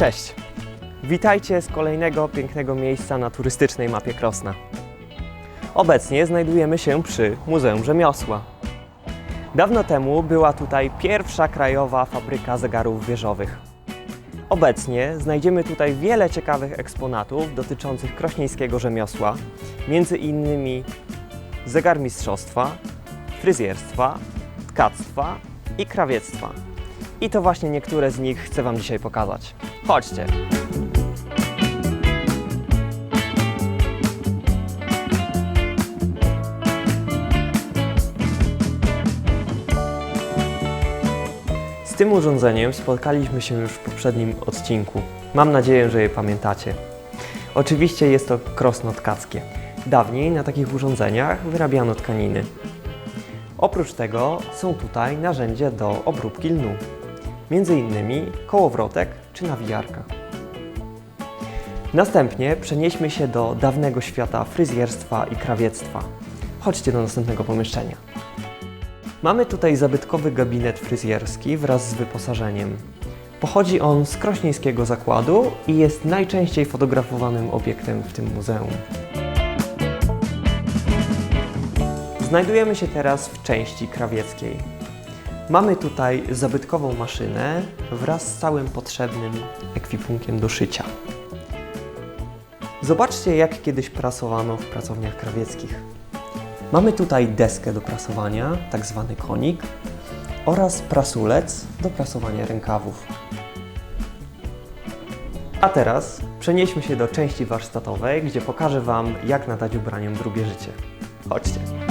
Cześć! Witajcie z kolejnego pięknego miejsca na turystycznej mapie Krosna. Obecnie znajdujemy się przy Muzeum Rzemiosła. Dawno temu była tutaj pierwsza krajowa fabryka zegarów wieżowych. Obecnie znajdziemy tutaj wiele ciekawych eksponatów dotyczących krośnieńskiego rzemiosła, między innymi zegar mistrzostwa, fryzjerstwa, tkactwa i krawiectwa. I to właśnie niektóre z nich chcę Wam dzisiaj pokazać. Chodźcie! Z tym urządzeniem spotkaliśmy się już w poprzednim odcinku. Mam nadzieję, że je pamiętacie. Oczywiście jest to krosno tkackie. Dawniej na takich urządzeniach wyrabiano tkaniny. Oprócz tego są tutaj narzędzia do obróbki lnu, między innymi kołowrotek czy nawijarka. Następnie przenieśmy się do dawnego świata fryzjerstwa i krawiectwa. Chodźcie do następnego pomieszczenia. Mamy tutaj zabytkowy gabinet fryzjerski wraz z wyposażeniem. Pochodzi on z krośnieńskiego zakładu i jest najczęściej fotografowanym obiektem w tym muzeum. Znajdujemy się teraz w części krawieckiej. Mamy tutaj zabytkową maszynę wraz z całym potrzebnym ekwipunkiem do szycia. Zobaczcie, jak kiedyś prasowano w pracowniach krawieckich. Mamy tutaj deskę do prasowania, tak zwany konik, oraz prasulec do prasowania rękawów. A teraz przenieśmy się do części warsztatowej, gdzie pokażę Wam, jak nadać ubraniom drugie życie. Chodźcie.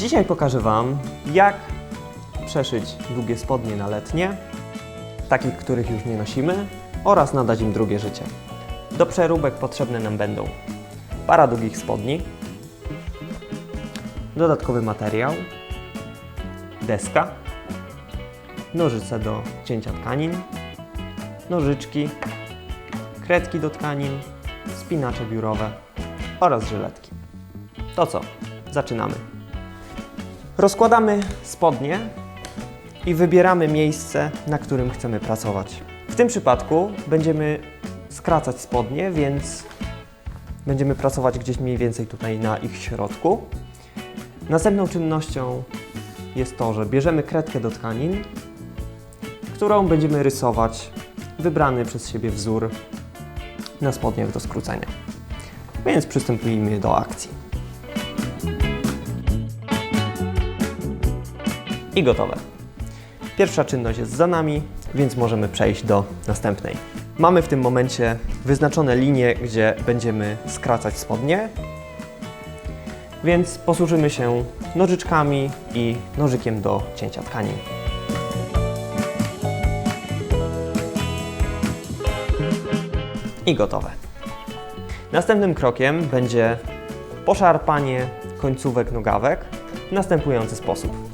Dzisiaj pokażę Wam, jak przeszyć długie spodnie na letnie, takich, których już nie nosimy, oraz nadać im drugie życie. Do przeróbek potrzebne nam będą para długich spodni, dodatkowy materiał, deska, nożyce do cięcia tkanin, nożyczki, kredki do tkanin, spinacze biurowe oraz żyletki. To co? Zaczynamy. Rozkładamy spodnie i wybieramy miejsce, na którym chcemy pracować. W tym przypadku będziemy skracać spodnie, więc będziemy pracować gdzieś mniej więcej tutaj na ich środku. Następną czynnością jest to, że bierzemy kredkę do tkanin, którą będziemy rysować wybrany przez siebie wzór na spodniach do skrócenia. Więc przystępujemy do akcji. I gotowe. Pierwsza czynność jest za nami, więc możemy przejść do następnej. Mamy w tym momencie wyznaczone linie, gdzie będziemy skracać spodnie, więc posłużymy się nożyczkami i nożykiem do cięcia tkanin. I gotowe. Następnym krokiem będzie poszarpanie końcówek nogawek w następujący sposób.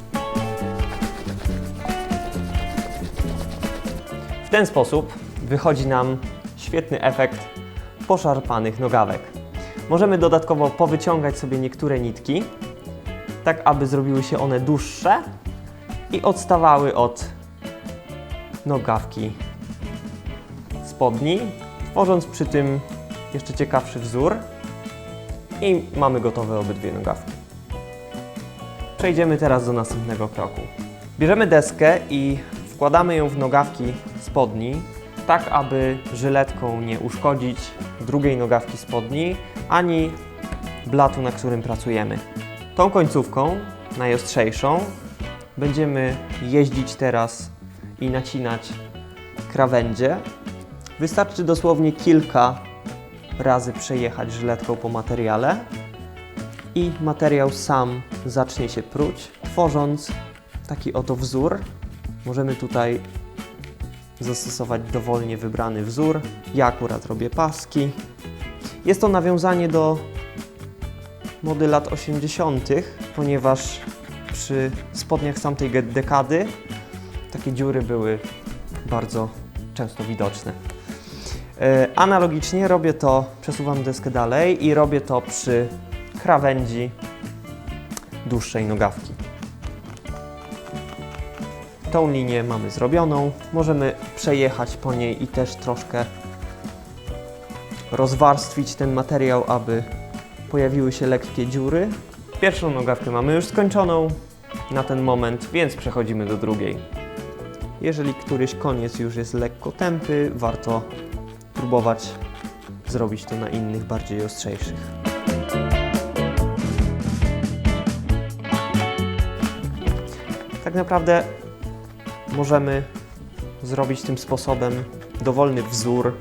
W ten sposób wychodzi nam świetny efekt poszarpanych nogawek. Możemy dodatkowo powyciągać sobie niektóre nitki, tak aby zrobiły się one dłuższe i odstawały od nogawki spodni, tworząc przy tym jeszcze ciekawszy wzór i mamy gotowe obydwie nogawki. Przejdziemy teraz do następnego kroku. Bierzemy deskę i wkładamy ją w nogawki spodni, tak aby żyletką nie uszkodzić drugiej nogawki spodni, ani blatu, na którym pracujemy. Tą końcówką, najostrzejszą, będziemy jeździć teraz i nacinać krawędzie. Wystarczy dosłownie kilka razy przejechać żyletką po materiale i materiał sam zacznie się pruć, tworząc taki oto wzór. Możemy tutaj zastosować dowolnie wybrany wzór. Ja akurat robię paski. Jest to nawiązanie do mody lat 80., ponieważ przy spodniach z tamtej dekady takie dziury były bardzo często widoczne. E, Analogicznie robię to, przesuwam deskę dalej i robię to przy krawędzi dłuższej nogawki. Tą linię mamy zrobioną. Możemy przejechać po niej i też troszkę rozwarstwić ten materiał, aby pojawiły się lekkie dziury. Pierwszą nogawkę mamy już skończoną na ten moment, więc przechodzimy do drugiej. Jeżeli któryś koniec już jest lekko tępy, warto próbować zrobić to na innych, bardziej ostrzejszych. Tak naprawdę możemy zrobić tym sposobem dowolny wzór,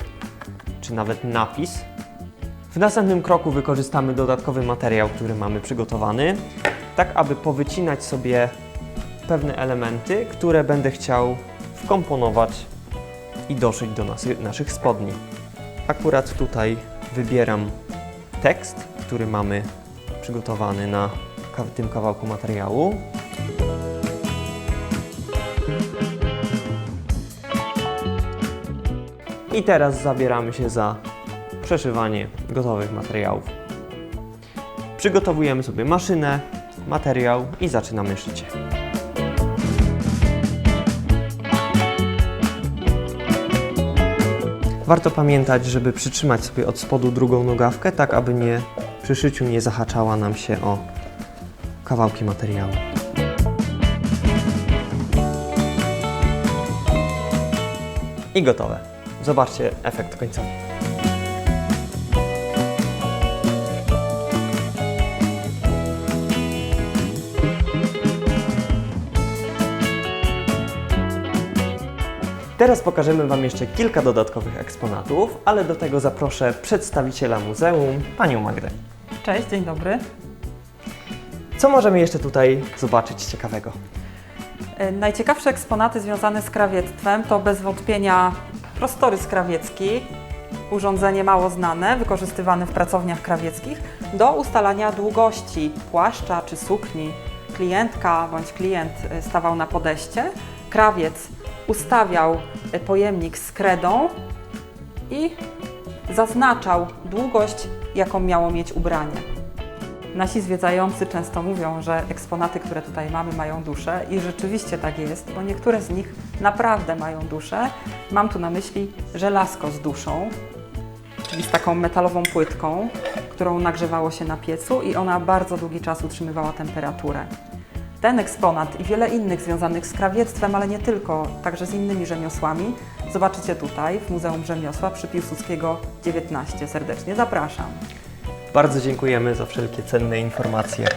czy nawet napis. W następnym kroku wykorzystamy dodatkowy materiał, który mamy przygotowany, tak aby powycinać sobie pewne elementy, które będę chciał wkomponować i doszyć do nas, naszych spodni. Akurat tutaj wybieram tekst, który mamy przygotowany na tym kawałku materiału. I teraz zabieramy się za przeszywanie gotowych materiałów. Przygotowujemy sobie maszynę, materiał i zaczynamy szycie. Warto pamiętać, żeby przytrzymać sobie od spodu drugą nogawkę, tak aby nie przy szyciu nie zahaczała nam się o kawałki materiału. I gotowe. Zobaczcie efekt końcowy. Teraz pokażemy Wam jeszcze kilka dodatkowych eksponatów, ale do tego zaproszę przedstawiciela muzeum, panią Magdę. Cześć, dzień dobry. Co możemy jeszcze tutaj zobaczyć ciekawego? E, Najciekawsze eksponaty związane z krawiectwem to bez wątpienia prostorys krawiecki, urządzenie mało znane, wykorzystywane w pracowniach krawieckich do ustalania długości płaszcza czy sukni. Klientka bądź klient e, stawał na podejście, krawiec ustawiał e, pojemnik z kredą i zaznaczał długość, jaką miało mieć ubranie. Nasi zwiedzający często mówią, że eksponaty, które tutaj mamy, mają duszę i rzeczywiście tak jest, bo niektóre z nich naprawdę mają duszę. Mam tu na myśli żelazko z duszą, czyli z taką metalową płytką, którą nagrzewało się na piecu i ona bardzo długi czas utrzymywała temperaturę. Ten eksponat i wiele innych związanych z krawiectwem, ale nie tylko, także z innymi rzemiosłami, zobaczycie tutaj w Muzeum Rzemiosła przy Piłsudskiego 19. Serdecznie zapraszam. Bardzo dziękujemy za wszelkie cenne informacje.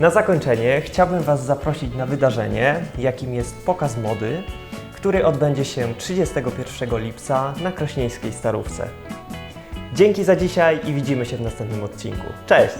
Na zakończenie chciałbym Was zaprosić na wydarzenie, jakim jest pokaz mody, który odbędzie się 31 lipca na Kraśnieńskiej Starówce. Dzięki za dzisiaj i widzimy się w następnym odcinku. Cześć!